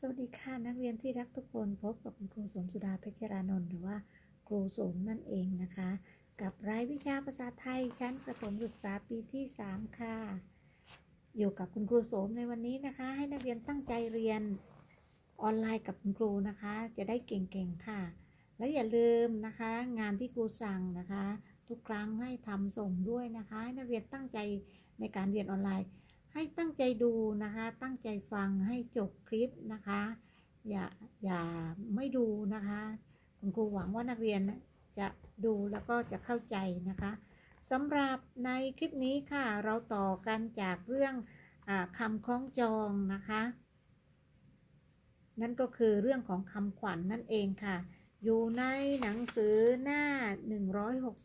สวัสดีค่ะนักเรียนที่รักทุกคนพบกับคุณครูสมสุดาเพชรานนท์หรือว่าครูสมนั่นเองนะคะ กับรายวิชาภาษาไทยชั้นประถมศึกษาปีที่ 3 ค่ะ อยู่กับคุณครูสมในวันนี้นะคะ ให้นักเรียนตั้งใจเรียนออนไลน์กับคุณครูนะคะ จะได้เก่งๆค่ะ และอย่าลืมนะคะ งานที่ครูสั่งนะคะ ทุกครั้งให้ทำส่งด้วยนะคะให้นักเรียนตั้งใจในการเรียนออนไลน์ ให้ตั้งใจดูนะคะ ตั้งใจฟังให้จบคลิปนะคะ อย่าอย่าไม่ดูนะคะ คุณครูหวังว่านักเรียนจะดูแล้วก็จะเข้าใจนะคะสำหรับในคลิปนี้ค่ะ เราต่อกันจากเรื่องอคำคล้องจองนะคะ นั่นก็คือเรื่องของคำขวัญนนั่นเองค่ะ อยู่ในหนังสือหน้า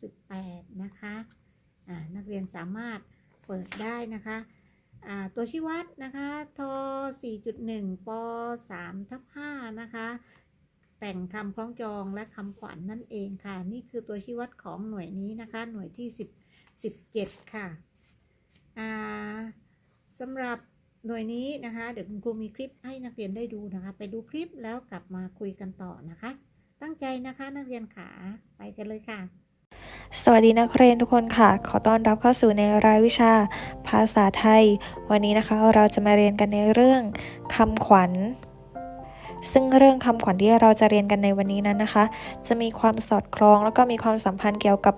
168 นะคะอ่านักเรียนสามารถเปิดได้นะคะ ตัวชี้วัดนะคะท4.1ป3ทับ5นะคะ แต่งคำคล้องจองและคำขวัญนนั่นเองค่ะ นี่คือตัวชี้วัดของหน่วยนี้นะคะ หน่วยที่ 10 17 ค่ะอ่าสำหรับหน่วยนี้นะคะ เดี๋ยวคุณครูมีคลิปให้นักเรียนได้ดูนะคะ ไปดูคลิปแล้วกลับมาคุยกันต่อนะคะ ตั้งใจนะคะนักเรียนขาไปกันเลยค่ะ สวัสดีนักเรียนทุกคนค่ะ ขอต้อนรับเข้าสู่ในรายวิชา ภาษาไทย วันนี้นะคะเราจะมาเรียนกันในเรื่องคำขวัญ ซึ่งเรื่องคำขวัญที่เราจะเรียนกันในวันนี้นั้นนะคะ จะมีความสอดคล้องแล้วก็มีความสัมพันธ์เกี่ยวกับ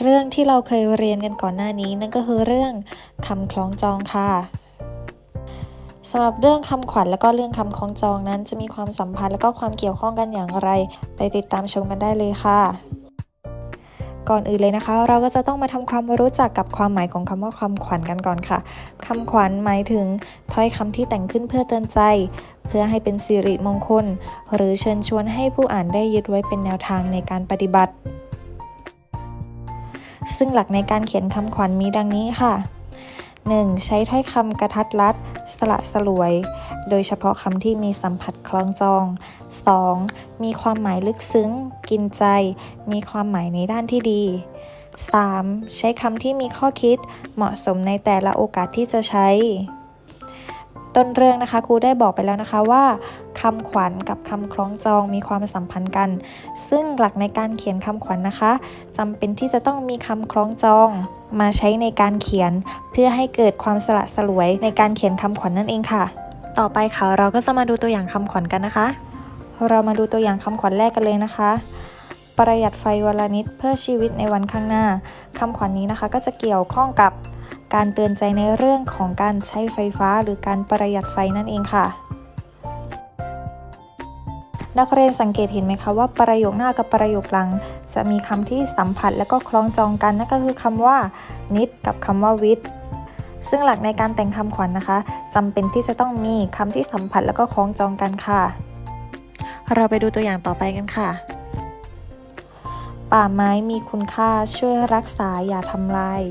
เรื่องที่เราเคยเรียนกันก่อนหน้านี้ นั่นก็คือเรื่องคำคล้องจองค่ะสำหรับเรื่องคำขวัญแล้วก็เรื่องคำคล้องจองนั้น จะมีความสัมพันธ์แล้วก็ความเกี่ยวข้องกันอย่างไร ไปติดตามชมกันได้เลยค่ะ ก่อนอื่นเลยนะคะ เราก็จะต้องมาทำความรู้จักกับความหมายของคำว่าคำขวัญกันก่อนค่ะคำขวัญหมายถึงถ้อยคำที่แต่งขึ้นเพื่อเตือนใจ เพื่อให้เป็นสิริมงคล หรือเชิญชวนให้ผู้อ่านได้ยึดไว้เป็นแนวทางในการปฏิบัติ ซึ่งหลักในการเขียนคำขวัญมีดังนี้ค่ะ 1. ใช้ถ้อยคำกระทัดรัด สละสลวย โดยเฉพาะคำที่มีสัมผัสคล้องจอง 2. มีความหมายลึกซึ้ง กินใจ มีความหมายในด้านที่ดี 3. ใช้คำที่มีข้อคิด เหมาะสมในแต่ละโอกาสที่จะใช้ ต้นเรื่องนะคะครูได้บอกไปแล้วนะคะว่าคำขวัญกับคำคล้องจองมีความสัมพันธ์กัน ซึ่งหลักในการเขียนคำขวัญนนะคะจำเป็นที่จะต้องมีคำคล้องจองมาใช้ในการเขียน เพื่อให้เกิดความสละสลวยในการเขียนคำขวัญนนั่นเองค่ะ ต่อไปค่ะเราก็จะมาดูตัวอย่างคำขวัญกันนะคะ เรามาดูตัวอย่างคำขวัญแรกกันเลยนะคะ ประหยัดไฟวันละนิดเพื่อชีวิตในวันข้างหน้าคำขวัญนนี้นะคะ ก็จะเกี่ยวข้องกับ การเตือนใจในเรื่องของการใช้ไฟฟ้าหรือการประหยัดไฟนั่นเองค่ะ นักเรียนสังเกตเห็นไหมคะว่าประโยคหน้ากับประโยคหลัง จะมีคำที่สัมผัสและก็คล้องจองกันนั่นก็คือคำว่า นิดกับคำว่าวิทย์ซึ่งหลักในการแต่งคำขวัญนนะคะจำเป็นที่จะต้องมีคำที่สัมผัสและก็คล้องจองกันค่ะ เราไปดูตัวอย่างต่อไปกันค่ะ ป่าไม้มีคุณค่าช่วยรักษาอย่าทำลาย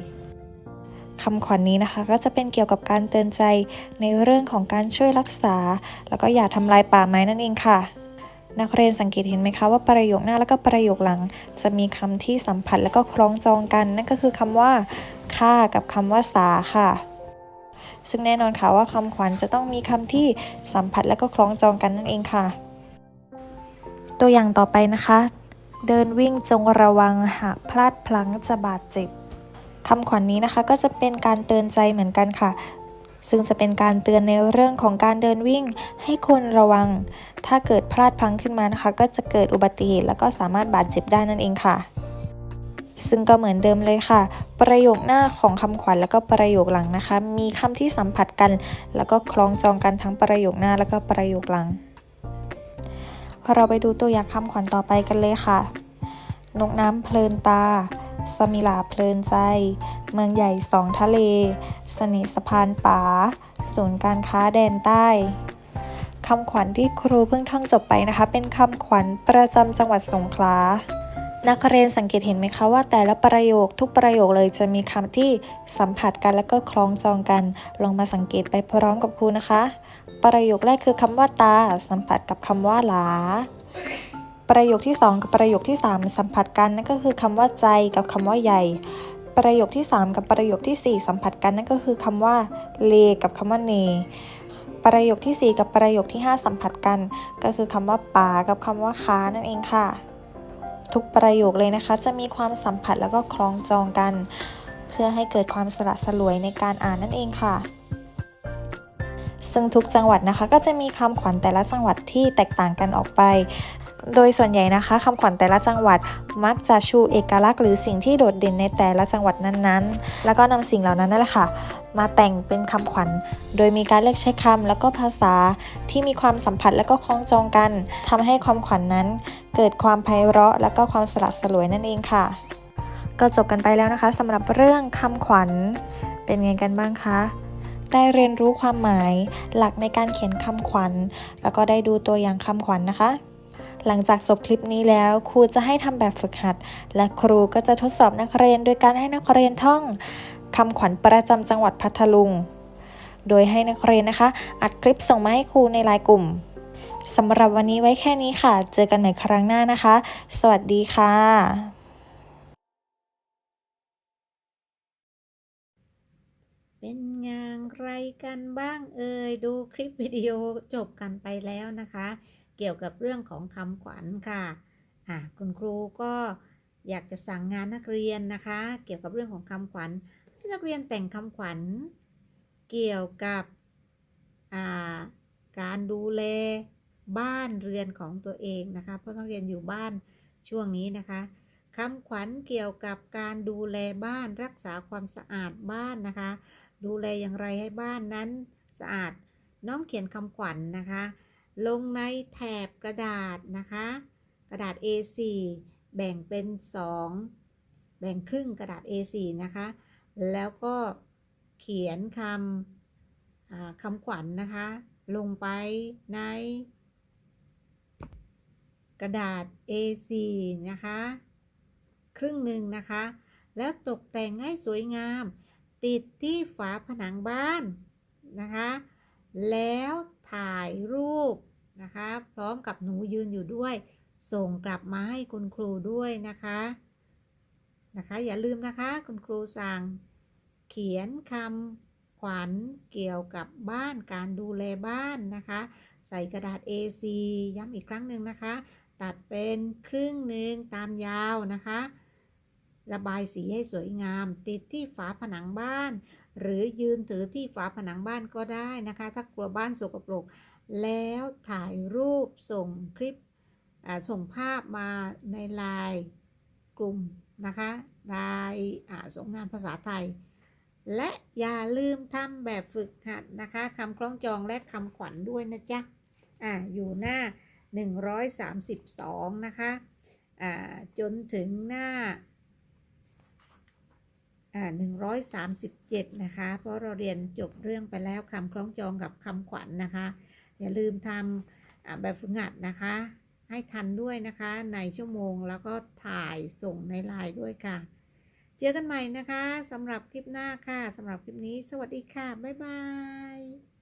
คำขวัญนนี้นะคะ ก็จะเป็นเกี่ยวกับการเตือนใจในเรื่องของการช่วยรักษา แล้วก็อย่าทำลายป่าไม้นั่นเองค่ะ นักเรียนสังเกตเห็นไหมคะว่าประโยคหน้าแล้วก็ประโยคหลัง จะมีคำที่สัมผัสแล้วก็คล้องจองกัน นั่นก็คือคำว่าค่ากับคำว่าสาค่ะซึ่งแน่นอนค่ะว่าคำขวัญจะต้องมีคำที่สัมผัสและก็คล้องจองกันนั่นเองค่ะ ตัวอย่างต่อไปนะคะ เดินวิ่งจงระวังหากพลาดพลั้งจะบาดเจ็บ คำขวัญนนี้นะคะก็จะเป็นการเตือนใจเหมือนกันค่ะ ซึ่งจะเป็นการเตือนในเรื่องของการเดินวิ่ง ให้คนระวัง ถ้าเกิดพลาดพลั้งขึ้นมานะคะ ก็จะเกิดอุบัติเหตุแล้วก็สามารถบาดเจ็บได้นั่นเองค่ะ ซึ่งก็เหมือนเดิมเลยค่ะ ประโยคหน้าของคำขวัญแล้วก็ประโยคหลังนะคะ มีคำที่สัมผัสกัน แล้วก็คล้องจองกันทั้งประโยคหน้าแล้วก็ประโยคหลังเราไปดูตัวอย่างคำขวัญต่อไปกันเลยค่ะ นกน้ำเพลินตา สมิลาเพลินใจ เมืองใหญ่สองทะเลสนิสะพานป่า ศูนย์การค้าแดนใต้คำขวัญที่ครูเพิ่งท่องจบไปนะคะ เป็นคำขวัญประจำจังหวัดสงขลา นักเรียนสังเกตเห็นไหมคะว่าแต่ละประโยคทุกประโยคเลยจะมีคำที่สัมผัสกันและก็คล้องจองกัน ลองมาสังเกตไปพร้อมกับครูนะคะ ประโยคแรกคือคำว่าตา สัมผัสกับคำว่าหลา ประโยคที่ 2 กับประโยคที่ 3 สัมผัสกันนั่นก็คือคำว่าใจกับคำว่าใหญ่ ประโยคที่ 3 กับประโยคทีสี่ 4 สัมผัสกันนั่นก็คือคำว่าเลกับคำว่าเนประโยคที่ 4 กับประโยคที่ 5 สัมผัสกัน ก็คือคำว่าป่ากับคำว่าค้านั่นเองค่ะ ทุกประโยคเลยนะคะ จะมีความสัมผัสแล้วก็คล้องจองกัน เพื่อให้เกิดความสละสลวยในการอ่านนั่นเองค่ะ ซึ่งทุกจังหวัดนะคะก็จะมีคำขวัญแต่ละจังหวัดที่แตกต่างกันออกไป โดยส่วนใหญ่นะคะคำขวัญแต่ละจังหวัดมักจะชูเอกลักษณ์หรือสิ่งที่โดดเด่นในแต่ละจังหวัดนั้นๆ แล้วก็นำสิ่งเหล่านั้นนั่นแหละค่ะ มาแต่งเป็นคำขวัญ โดยมีการเลือกใช้คำแล้วก็ภาษาที่มีความสัมผัสและก็คล้องจองกันทำให้ความขวัญนนั้น เกิดความไพเราะและก็ความสละสลวยนั่นเองค่ะ ก็จบกันไปแล้วนะคะสำหรับเรื่องคำขวัญเป็นไงกันบ้างคะได้เรียนรู้ความหมายหลักในการเขียนคำขวัญ แล้วก็ได้ดูตัวอย่างคำขวัญนะคะ หลังจากจบคลิปนี้แล้ว ครูจะให้ทำแบบฝึกหัด และครูก็จะทดสอบนักเรียนโดยการให้นักเรียนท่องคำขวัญประจำจังหวัดพัทลุง โดยให้นักเรียนนะคะ อัดคลิปส่งมาให้ครูในไลน์กลุ่มสำหรับวันนี้ไว้แค่นี้ค่ะ เจอกันใหม่ครั้งหน้านะคะ สวัสดีค่ะ เป็นงานไรกันบ้างเอ่ย ดูคลิปวิดีโอจบกันไปแล้วนะคะ เกี่ยวกับเรื่องของคำขวัญค่ะอะคุณครูก็อยากจะสั่งงานนักเรียนนะคะ เกี่ยวกับเรื่องของคำขวัญให้นักเรียนแต่งคำขวัญ เกี่ยวกับอ่าการดูแลบ้านเรือนของตัวเองนะคะ เพราะนักเรียนอยู่บ้านช่วงนี้นะคะคำขวัญเกี่ยวกับการดูแลบ้านรักษาความสะอาดบ้านนะคะ ดูแลอย่างไรให้บ้านนั้นสะอาด น้องเขียนคำขวัญนนะคะ ลงในแถบกระดาษนะคะ กระดาษ A4 แบ่งเป็น 2 แบ่งครึ่งกระดาษ A4 นะคะ แล้วก็เขียนคำคำขวัญนนะคะ ลงไปใน กระดาษ A4 นะคะ ครึ่งหนึ่งนะคะ แล้วตกแต่งให้สวยงาม ติดที่ฝาผนังบ้านนะคะ แล้วถ่ายรูปนะคะ พร้อมกับหนูยืนอยู่ด้วย ส่งกลับมาให้คุณครูด้วยนะคะนะคะ อย่าลืมนะคะ คุณครูสั่ง เขียนคำขวัญเกี่ยวกับบ้านการดูแลบ้านนะคะ ใส่กระดาษ A4 ย้ำอีกครั้งหนึ่งนะคะ ตัดเป็นครึ่งหนึ่งตามยาวนะคะ ระบายสีให้สวยงาม ติดที่ฝาผนังบ้าน หรือยืนถือที่ฝาผนังบ้านก็ได้นะคะ ถ้ากลัวบ้านสกปรก แล้วถ่ายรูปส่งคลิปส่งภาพมาในไลน์กลุ่มนะคะไลน์ส่งงานภาษาไทย และอย่าลืมทำแบบฝึกหัดนะคะคำคล้องจองและคำขวัญด้วยนะจ๊ะอ่าอยู่หน้า 132 นะคะอ่าจนถึงหน้า 137 นะคะ เพราะเราเรียนจบเรื่องไปแล้วคำคล้องจองกับคำขวัญนนะคะ อย่าลืมทำแบบฝึกหัดนะคะ ให้ทันด้วยนะคะในชั่วโมงแล้วก็ถ่ายส่งในไลน์ด้วยค่ะ เจอกันใหม่นะคะสำหรับคลิปหน้าค่ะสำหรับคลิปนี้ สวัสดีค่ะ บ๊ายบาย